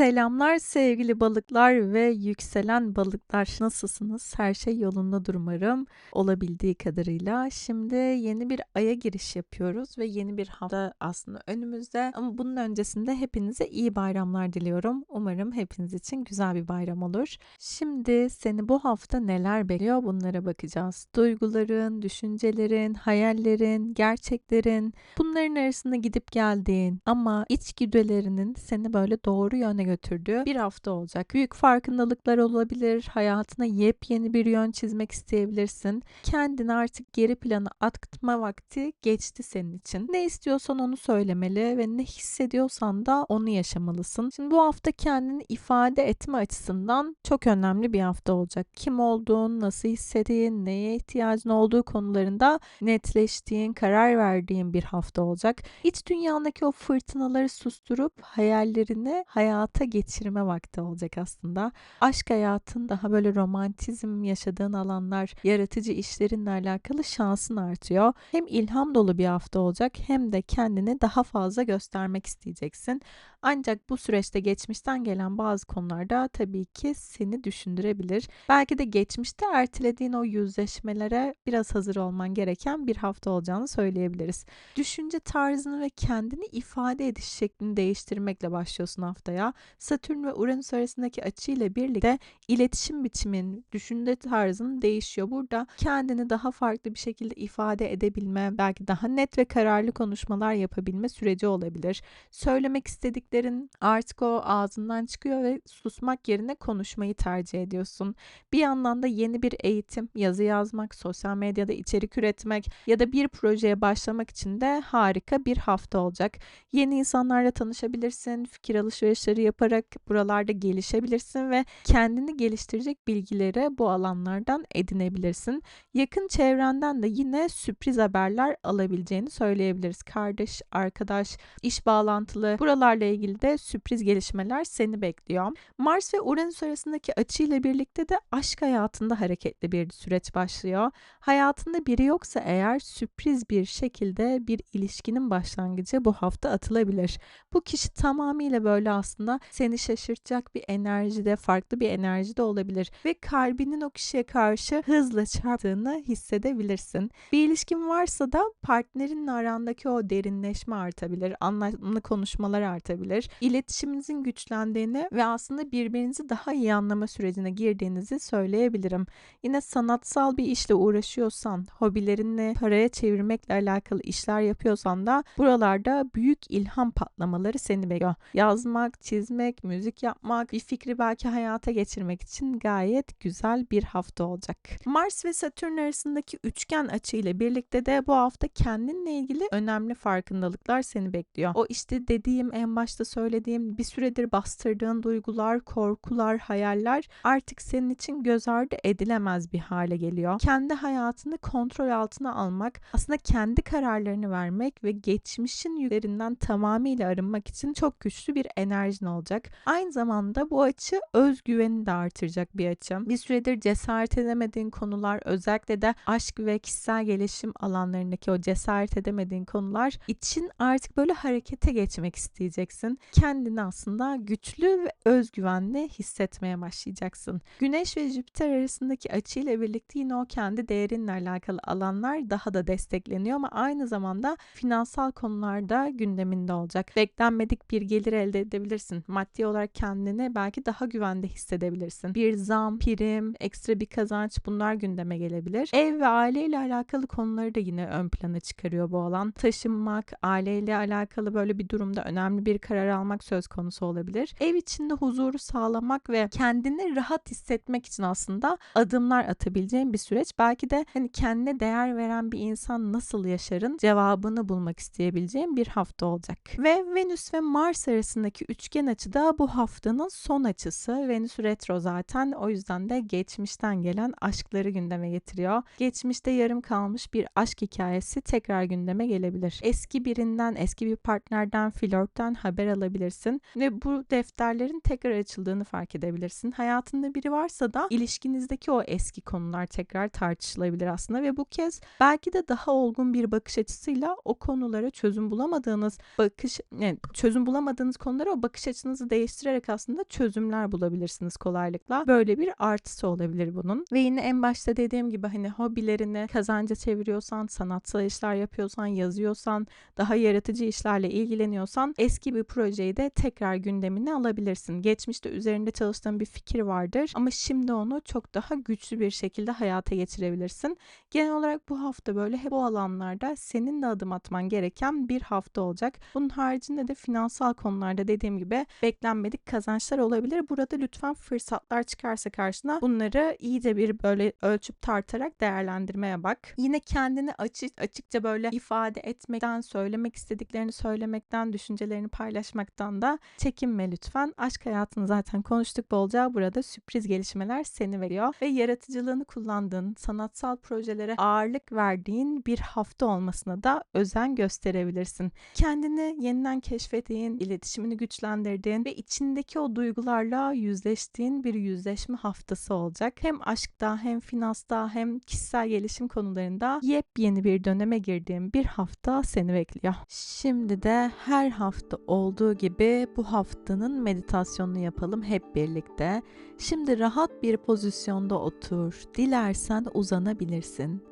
Selamlar sevgili balıklar ve yükselen balıklar. Nasılsınız? Her şey yolundadır umarım. Olabildiği kadarıyla. Şimdi yeni bir aya giriş yapıyoruz ve yeni bir hafta aslında önümüzde. Ama bunun öncesinde hepinize iyi bayramlar diliyorum. Umarım hepiniz için güzel bir bayram olur. Şimdi seni bu hafta neler bekliyor bunlara bakacağız. Duyguların, düşüncelerin, hayallerin, gerçeklerin bunların arasında gidip geldiğin ama içgüdülerinin seni böyle doğru yöne götürdüğü bir hafta olacak. Büyük farkındalıklar olabilir, hayatına yepyeni bir yön çizmek isteyebilirsin. Kendini artık geri plana atma vakti geçti senin için. Ne istiyorsan onu söylemeli ve ne hissediyorsan da onu yaşamalısın. Şimdi bu hafta kendini ifade etme açısından çok önemli bir hafta olacak. Kim olduğun, nasıl hissettiğin, neye ihtiyacın olduğu konularında netleştiğin, karar verdiğin bir hafta olacak. İç dünyandaki o fırtınaları susturup hayallerini hayata geçirme vakti olacak aslında. Aşk hayatın daha böyle romantizm yaşadığın alanlar, yaratıcı işlerinle alakalı şansın artıyor. Hem ilham dolu bir hafta olacak hem de kendini daha fazla göstermek isteyeceksin. Ancak bu süreçte geçmişten gelen bazı konularda tabii ki seni düşündürebilir. Belki de geçmişte ertelediğin o yüzleşmelere biraz hazır olman gereken bir hafta olacağını söyleyebiliriz. Düşünce tarzını ve kendini ifade ediş şeklini değiştirmekle başlıyorsun haftaya. Satürn ve Uranüs arasındaki açıyla birlikte iletişim biçimin, düşünce tarzın değişiyor. Burada kendini daha farklı bir şekilde ifade edebilme, belki daha net ve kararlı konuşmalar yapabilme süreci olabilir. Söylemek istediklerin artık o ağzından çıkıyor ve susmak yerine konuşmayı tercih ediyorsun. Bir yandan da yeni bir eğitim, yazı yazmak, sosyal medyada içerik üretmek ya da bir projeye başlamak için de harika bir hafta olacak. Yeni insanlarla tanışabilirsin, fikir alışverişleri yaparak buralarda gelişebilirsin ve kendini geliştirecek bilgileri bu alanlardan edinebilirsin. Yakın çevrenden de yine sürpriz haberler alabileceğini söyleyebiliriz. Kardeş, arkadaş, iş bağlantılı buralarla ilgili de sürpriz gelişmeler seni bekliyor. Mars ve Uranüs arasındaki açıyla birlikte de aşk hayatında hareketli bir süreç başlıyor. Hayatında biri yoksa eğer sürpriz bir şekilde bir ilişkinin başlangıcı bu hafta atılabilir. Bu kişi tamamıyla böyle aslında seni şaşırtacak bir enerjide, farklı bir enerjide olabilir ve kalbinin o kişiye karşı hızla çarptığını hissedebilirsin. Bir ilişkin varsa da partnerinle arandaki o derinleşme artabilir, anlamlı konuşmalar artabilir, iletişiminizin güçlendiğini ve aslında birbirinizi daha iyi anlama sürecine girdiğinizi söyleyebilirim. Yine sanatsal bir işle uğraşıyorsan, hobilerini paraya çevirmekle alakalı işler yapıyorsan da buralarda büyük ilham patlamaları seni bekliyor. Yazmak, çizmek, müzik yapmak, bir fikri belki hayata geçirmek için gayet güzel bir hafta olacak. Mars ve Satürn arasındaki üçgen açı ile birlikte de bu hafta kendinle ilgili önemli farkındalıklar seni bekliyor. O işte dediğim en başta söylediğim bir süredir bastırdığın duygular, korkular, hayaller artık senin için göz ardı edilemez bir hale geliyor. Kendi hayatını kontrol altına almak, aslında kendi kararlarını vermek ve geçmişin yüklerinden tamamıyla arınmak için çok güçlü bir enerjin olacak. Aynı zamanda bu açı özgüveni de artıracak bir açı. Bir süredir cesaret edemediğin konular, özellikle de aşk ve kişisel gelişim alanlarındaki o cesaret edemediğin konular için artık böyle harekete geçmek isteyeceksin. Kendini aslında güçlü ve özgüvenli hissetmeye başlayacaksın. Güneş ve Jüpiter arasındaki açıyla birlikte yine o kendi değerinle alakalı alanlar daha da destekleniyor ama aynı zamanda finansal konularda gündeminde olacak. Beklenmedik bir gelir elde edebilirsin. Maddi olarak kendini belki daha güvende hissedebilirsin. Bir zam, prim, ekstra bir kazanç bunlar gündeme gelebilir. Ev ve aileyle alakalı konuları da yine ön plana çıkarıyor bu alan. Taşınmak, aileyle alakalı böyle bir durumda önemli bir karar almak söz konusu olabilir. Ev içinde huzuru sağlamak ve kendini rahat hissetmek için aslında adımlar atabileceğin bir süreç. Belki de hani kendine değer veren bir insan nasıl yaşarın cevabını bulmak isteyebileceğin bir hafta olacak. Ve Venüs ve Mars arasındaki üçgen açı da bu haftanın son açısı. Venüs retro zaten o yüzden de geçmişten gelen aşkları gündeme getiriyor. Geçmişte yarım kalmış bir aşk hikayesi tekrar gündeme gelebilir. Eski birinden, eski bir partnerden, flörtten haber alabilirsin ve bu defterlerin tekrar açıldığını fark edebilirsin. Hayatında biri varsa da ilişkinizdeki o eski konular tekrar tartışılabilir aslında ve bu kez belki de daha olgun bir bakış açısıyla o konulara çözüm bulamadığınız bakış yani çözüm bulamadığınız konulara o bakış açınız hayatınızı değiştirerek aslında çözümler bulabilirsiniz kolaylıkla. Böyle bir artısı olabilir bunun. Ve yine en başta dediğim gibi hani hobilerini kazanca çeviriyorsan, sanatsal işler yapıyorsan, yazıyorsan, daha yaratıcı işlerle ilgileniyorsan eski bir projeyi de tekrar gündemine alabilirsin. Geçmişte üzerinde çalıştığın bir fikir vardır ama şimdi onu çok daha güçlü bir şekilde hayata geçirebilirsin. Genel olarak bu hafta böyle hep bu alanlarda senin de adım atman gereken bir hafta olacak. Bunun haricinde de finansal konularda dediğim gibi beklenmedik kazançlar olabilir. Burada lütfen fırsatlar çıkarsa karşına bunları iyice bir böyle ölçüp tartarak değerlendirmeye bak. Yine kendini açık açıkça böyle ifade etmekten, söylemek istediklerini söylemekten, düşüncelerini paylaşmaktan da çekinme lütfen. Aşk hayatını zaten konuştuk bolca. Burada sürpriz gelişmeler seni veriyor ve yaratıcılığını kullandığın, sanatsal projelere ağırlık verdiğin bir hafta olmasına da özen gösterebilirsin. Kendini yeniden keşfettiğin, iletişimini güçlendirdiğin ve içindeki o duygularla yüzleştiğin bir yüzleşme haftası olacak. Hem aşkta hem finansta hem kişisel gelişim konularında yepyeni bir döneme girdiğim bir hafta seni bekliyor. Şimdi de her hafta olduğu gibi bu haftanın meditasyonunu yapalım hep birlikte. Şimdi rahat bir pozisyonda otur. Dilersen uzanabilirsin.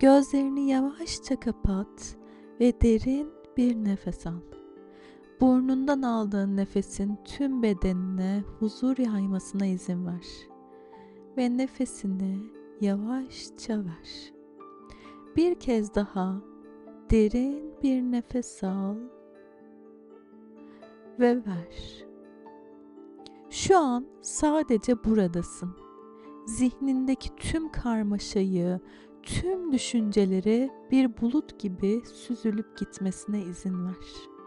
Gözlerini yavaşça kapat ve derin bir nefes al. Burnundan aldığın nefesin tüm bedenine huzur yaymasına izin ver. Ve nefesini yavaşça ver. Bir kez daha derin bir nefes al ve ver. Şu an sadece buradasın. Zihnindeki tüm karmaşayı, tüm düşünceleri bir bulut gibi süzülüp gitmesine izin ver.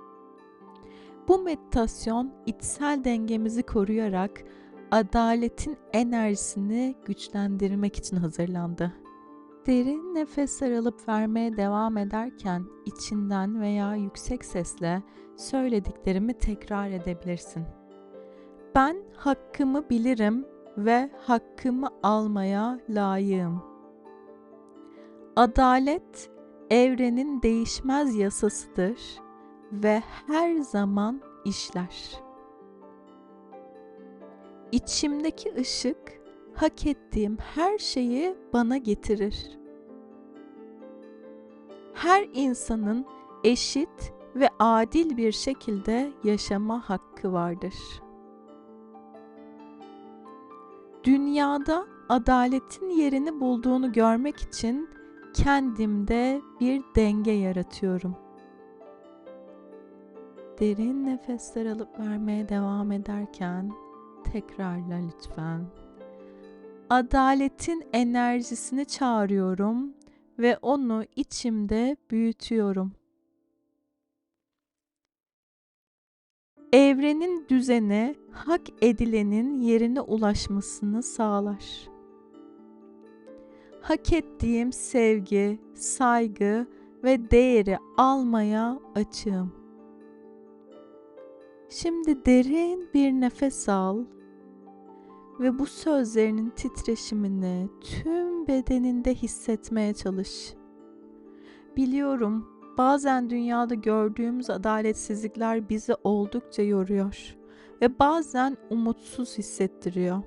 Bu meditasyon içsel dengemizi koruyarak adaletin enerjisini güçlendirmek için hazırlandı. Derin nefes alıp vermeye devam ederken içinden veya yüksek sesle söylediklerimi tekrar edebilirsin. Ben hakkımı bilirim ve hakkımı almaya layığım. Adalet evrenin değişmez yasasıdır ve her zaman işler. İçimdeki ışık hak ettiğim her şeyi bana getirir. Her insanın eşit ve adil bir şekilde yaşama hakkı vardır. Dünyada adaletin yerini bulduğunu görmek için kendimde bir denge yaratıyorum. Derin nefesler alıp vermeye devam ederken tekrarla lütfen. Adaletin enerjisini çağırıyorum ve onu içimde büyütüyorum. Evrenin düzeni hak edilenin yerine ulaşmasını sağlar. Hak ettiğim sevgi, saygı ve değeri almaya açığım. Şimdi derin bir nefes al ve bu sözlerinin titreşimini tüm bedeninde hissetmeye çalış. Biliyorum bazen dünyada gördüğümüz adaletsizlikler bizi oldukça yoruyor ve bazen umutsuz hissettiriyor.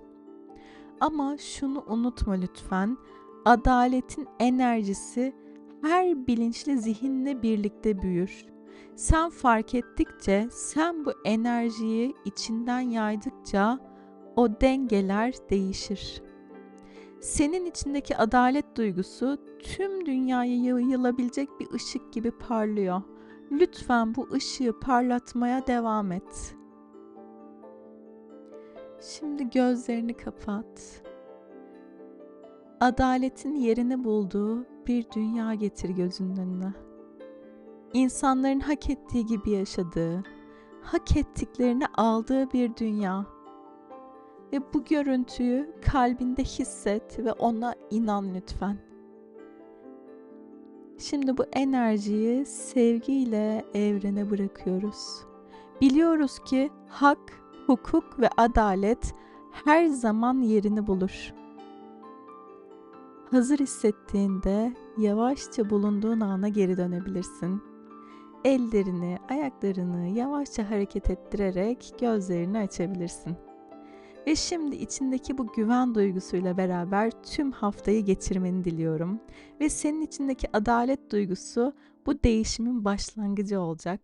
Ama şunu unutma lütfen. Adaletin enerjisi her bilinçli zihinle birlikte büyür sen fark ettikçe, sen bu enerjiyi içinden yaydıkça o dengeler değişir. Senin içindeki adalet duygusu tüm dünyaya yayılabilecek bir ışık gibi parlıyor. Lütfen bu ışığı parlatmaya devam et. Şimdi gözlerini kapat. Adaletin yerini bulduğu bir dünya getir gözünün önüne insanların hak ettiği gibi yaşadığı, hak ettiklerini aldığı bir dünya. Ve bu görüntüyü kalbinde hisset ve ona inan lütfen. Şimdi bu enerjiyi sevgiyle evrene bırakıyoruz. Biliyoruz ki hak, hukuk ve adalet her zaman yerini bulur. Hazır hissettiğinde yavaşça bulunduğun ana geri dönebilirsin ellerini, ayaklarını yavaşça hareket ettirerek gözlerini açabilirsin. Ve şimdi içindeki bu güven duygusuyla beraber tüm haftayı geçirmeni diliyorum. Ve senin içindeki adalet duygusu bu değişimin başlangıcı olacak.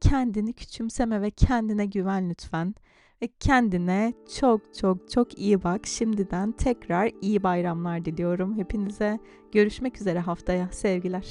Kendini küçümseme ve kendine güven lütfen. Ve kendine çok çok çok iyi bak. Şimdiden tekrar iyi bayramlar diliyorum hepinize. Görüşmek üzere haftaya. Sevgiler.